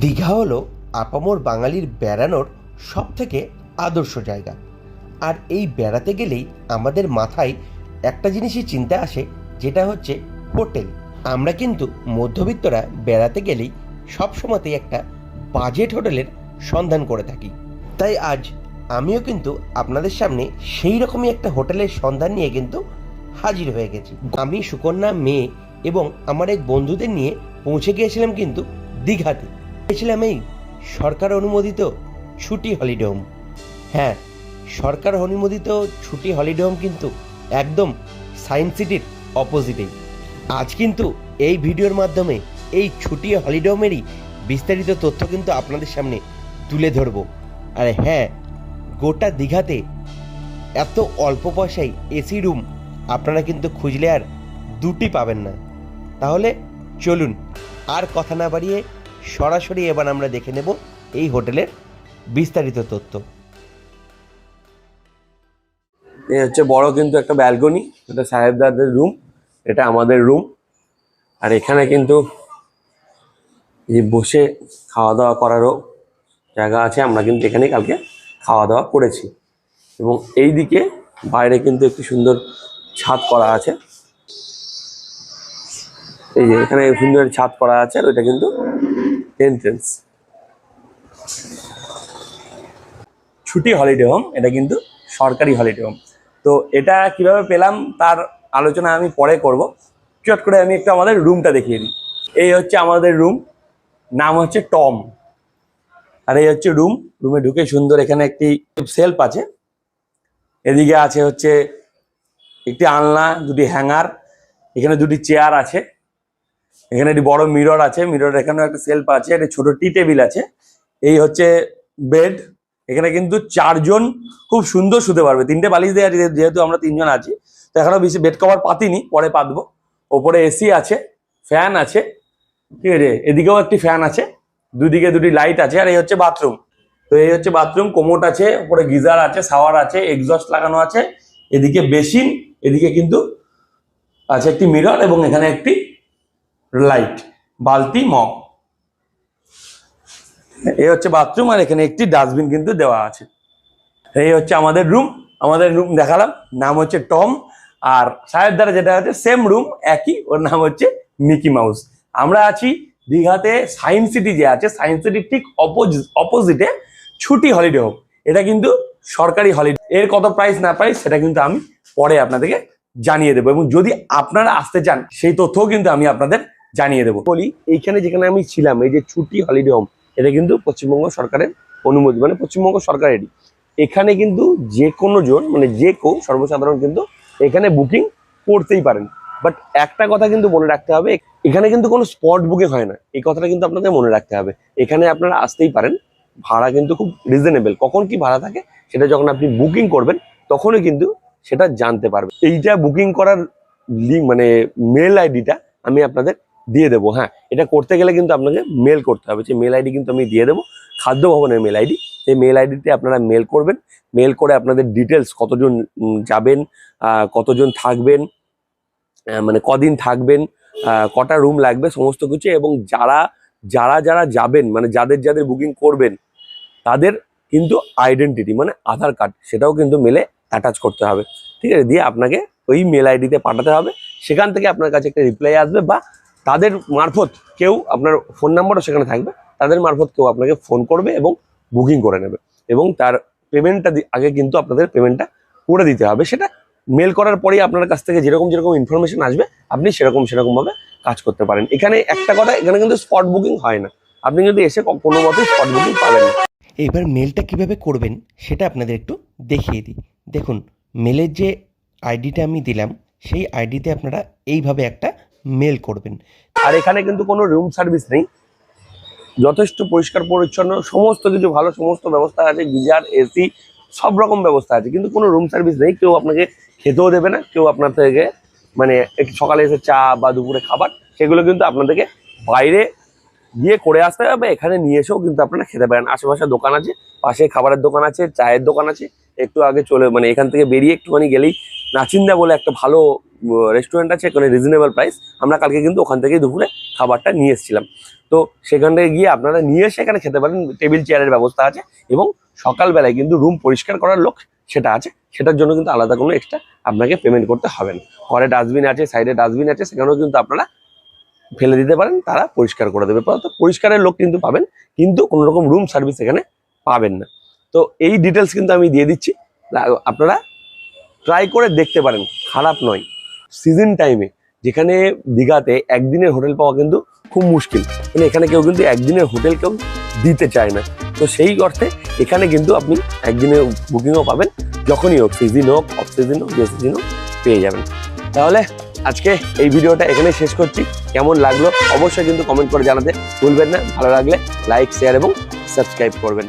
দীঘা হলো আপামর বাঙালির বেড়ানোর সব থেকে আদর্শ জায়গা। আর এই বেড়াতে গেলেই আমাদের মাথায় একটা জিনিসই চিন্তা আসে, যেটা হচ্ছে হোটেল। আমরা কিন্তু মধ্যবিত্তরা বেড়াতে গেলেই সবসময়তেই একটা বাজেট হোটেলের সন্ধান করে থাকি। তাই আজ আমিও কিন্তু আপনাদের সামনে সেই রকমই একটা হোটেলের সন্ধান নিয়ে কিন্তু হাজির হয়ে গেছি। আমি সুকন্যা, মেয়ে এবং আমার এক বন্ধুদের নিয়ে পৌঁছে গিয়েছিলাম কিন্তু দীঘাতে। গিয়েছিলাম এই, সরকার অনুমোদিত ছুটি হলিডে হোম। হ্যাঁ সরকার অনুমোদিত ছুটি হলিডে হোম কিন্তু একদম সায়েন্স সিটির অপোজিটেই। আজ কিন্তু এই ভিডিওর মাধ্যমে এই ছুটি হলিডে হোমেরই বিস্তারিত তথ্য কিন্তু আপনাদের সামনে তুলে ধরবো। আর হ্যাঁ গোটা দীঘাতে এত অল্প পয়সায় এসি রুম আপনারা কিন্তু খুঁজলে আর দুটি পাবেন না। তাহলে চলুন, আর কথা না বাড়িয়ে সরাসরি এবার আমরা দেখে নেব এই হোটেলের বিস্তারিত তথ্য। এই হচ্ছে বড় কিন্তু একটা ব্যালকনি, এটা সাহেবদারদের রুম, এটা আমাদের রুম। আর এখানে কিন্তু এই বসে খাওয়া দাওয়া করারও জায়গা আছে, আমরা কিন্তু এখানে কালকে খাওয়া দাওয়া করেছি। এবং এই দিকে বাইরে কিন্তু একটি সুন্দর ছাদ করা আছে। এই যে এখানে সুন্দর ছাদ করা আছে আর ওইটা কিন্তু এন্ট্রেন্স ছুটি হলিডে হোম এটা কিন্তু সরকারি হলিডে হোম তো এটা কীভাবে পেলাম তার আলোচনা আমি পরে করব। চট করে আমি একটু আমাদের রুমটা দেখিয়ে দিই। এই হচ্ছে আমাদের রুম নাম হচ্ছে টম আর এই হচ্ছে রুম রুমে ঢুকে সুন্দর এখানে একটি সেলফ আছে। এদিকে আছে হচ্ছে একটি আলনা, দুটি হ্যাঙ্গার এখানে দুটি চেয়ার আছে। এখানে একটি বড় মিরর আছে মিরর এখানেও একটা সেলফ আছে, একটা ছোট টি টেবিল আছে। এই হচ্ছে বেড এখানে কিন্তু চারজন খুব সুন্দর শুতে পারবে। তিনটে বালিশ দেওয়া আছে, যেহেতু আমরা তিনজন আছি, তো এখনও বেশি বেড কভার পাতিনি, পরে পাতবো। ওপরে এসি আছে ফ্যান আছে, ঠিক আছে? এদিকেও একটি ফ্যান আছে, দুদিকে দুটি লাইট আছে, আর এই হচ্ছে বাথরুম তো এই হচ্ছে বাথরুম কোমোট আছে উপরে গিজার আছে শাওয়ার আছে এক্সস্ট লাগানো আছে, এদিকে বেসিন এদিকে কিন্তু আছে একটি মিরর এবং এখানে একটি লাইট, বালতি, মগ। এই হচ্ছে বাথরুম আর এখানে একটি ডাস্টবিন কিন্তু দেওয়া আছে। এই হচ্ছে আমাদের রুম আমাদের রুম দেখালাম, নাম হচ্ছে টম আর সাহেব দ্বারা যেটা আছে সেম রুম, একই, ওর নাম হচ্ছে মিকি মাউস। আমরা আছি দীঘাতে সায়েন্স সিটি যে আছে, সায়েন্স সিটির ঠিক অপোজিটে ছুটি হলিডে হোক। এটা কিন্তু সরকারি হলিডে। এর কত প্রাইস না প্রাইস সেটা কিন্তু আমি পরে আপনাদেরকে জানিয়ে দেবো। এবং যদি আপনারা আসতে চান, সেই তথ্যও কিন্তু আমি আপনাদের জানিয়ে দেবো। বলি, এইখানে যেখানে আমি ছিলাম, এই যে ছুটি হলিডে হোম, এটা কিন্তু পশ্চিমবঙ্গ সরকারের অনুমতি মানে পশ্চিমবঙ্গ সরকারেরই এখানে কিন্তু যে কোনো জন মানে যে কেউ সর্বসাধারণ কিন্তু এখানে বুকিং করতেই পারেন। বাট একটা কথা কিন্তু মনে রাখতে হবে, এখানে কিন্তু কোনো স্পট বুকিং হয় না। এই কথাটা কিন্তু আপনাদের মনে রাখতে হবে। এখানে আপনারা আসতেই পারেন। ভাড়া কিন্তু খুব রিজনেবল কখন কি ভাড়া থাকে, সেটা যখন আপনি বুকিং করবেন, তখনই কিন্তু সেটা জানতে পারবেন। এইটা বুকিং করার লিঙ্ক মানে মেল আইডিটা আমি আপনাদের দিয়ে দেবো হ্যাঁ। এটা করতে গেলে কিন্তু আপনাকে মেল করতে হবে। সেই মেল আইডি কিন্তু আমি দিয়ে দেবো, খাদ্য ভবনের মেল আইডি সেই মেল আইডিতে আপনারা মেল করবেন। মেল করে আপনাদের ডিটেলস কতজন যাবেন কতজন থাকবেন মানে কদিন থাকবেন কটা রুম লাগবে, সমস্ত কিছু। এবং যারা যারা যারা যাবেন মানে যাদের যাদের বুকিং করবেন, তাদের কিন্তু আইডেন্টিটি মানে আধার কার্ড সেটাও কিন্তু মেলে অ্যাটাচ করতে হবে। ঠিক আছে? দিয়ে আপনাকে ওই মেল আইডিতে পাঠাতে হবে। সেখান থেকে আপনার কাছে একটা রিপ্লাই আসবে বা তাদের মারফত কেউ আপনার ফোন নাম্বারও সেখানে থাকবে। তাদের মারফত কেউ আপনাকে ফোন করবে এবং বুকিং করে নেবে। এবং তার পেমেন্টটা আগে কিন্তু আপনাদের পেমেন্টটা করে দিতে হবে। সেটা মেল করার পরেই আপনার কাছ থেকে যেরকম যেরকম ইনফরমেশন আসবে, আপনি সেরকম সেরকমভাবে কাজ করতে পারেন। এখানে একটা কথা, এখানে কিন্তু স্পট বুকিং হয় না। আপনি যদি এসে কোনো মতেই স্পট বুকিং পাবেন না। এবার মেলটা কীভাবে করবেন সেটা আপনাদের একটু দেখিয়ে দিই। দেখুন মেলের যে আইডিটা আমি দিলাম, সেই আইডিতে আপনারা এইভাবে একটা মেল করবেন। আর এখানে কিন্তু কোনো রুম সার্ভিস নেই। যথেষ্ট পরিষ্কার, পরিচ্ছন্ন, সমস্ত কিছু ভালো, সমস্ত ব্যবস্থা আছে, গিজার, এসি, সব রকম ব্যবস্থা আছে। কিন্তু কোনো রুম সার্ভিস নেই, কেউ আপনাকে খেতেও দেবে না, কেউ আপনার থেকে মানে সকালে এসে চা বা দুপুরে খাবার, সেগুলো কিন্তু আপনাদেরকে বাইরে গিয়ে করে আসতে হবে এখানে নিয়ে এসেও কিন্তু আপনারা খেতে পারেন। আশেপাশে দোকান আছে, পাশে খাবারের দোকান আছে, চায়ের দোকান আছে একটু আগে চলে মানে এখান থেকে বেরিয়ে একটুখানি গেলেই নাচিন্দা বলে একটা ভালো রেস্টুরেন্ট আছে এখানে রিজনেবল প্রাইস আমরা কালকে কিন্তু ওখান থেকেই দুপুরে খাবারটা নিয়ে এসেছিলাম। তো সেখান থেকে গিয়ে আপনারা নিয়ে এসে এখানে খেতে পারেন টেবিল চেয়ারের ব্যবস্থা আছে এবং সকালবেলায় কিন্তু রুম পরিষ্কার করার লোক সেটা আছে। সেটার জন্য কিন্তু আলাদা কোনো এক্সট্রা আপনাকে পেমেন্ট করতে হবে না। ঘরে ডাস্টবিন আছে সাইডে ডাস্টবিন আছে, সেখানেও কিন্তু আপনারা ফেলে দিতে পারেন, তারা পরিষ্কার করে দেবে। পরিষ্কারের লোক কিন্তু পাবেন, কিন্তু কোনো রকম রুম সার্ভিস এখানে পাবেন না। তো এই ডিটেলস কিন্তু আমি দিয়ে দিচ্ছি। আপনারা ট্রাই করে দেখতে পারেন, খারাপ নয়। সিজন টাইমে যেখানে দীঘাতে একদিনের হোটেল পাওয়া কিন্তু খুব মুশকিল। মানে এখানে কেউ কিন্তু একদিনের হোটেল কেউ দিতে চায় না। তো সেই অর্থে এখানে কিন্তু আপনি একদিনের বুকিংও পাবেন, যখনই হোক সিজন হোক অফ সিজন হোক, যে সিজন হোক, পেয়ে যাবেন। তাহলে আজকে এই ভিডিওটা এখানে শেষ করছি। কেমন লাগল অবশ্যই কিন্তু কমেন্ট করে জানাতে ভুলবেন না। ভালো লাগলে লাইক শেয়ার এবং সাবস্ক্রাইব করবেন।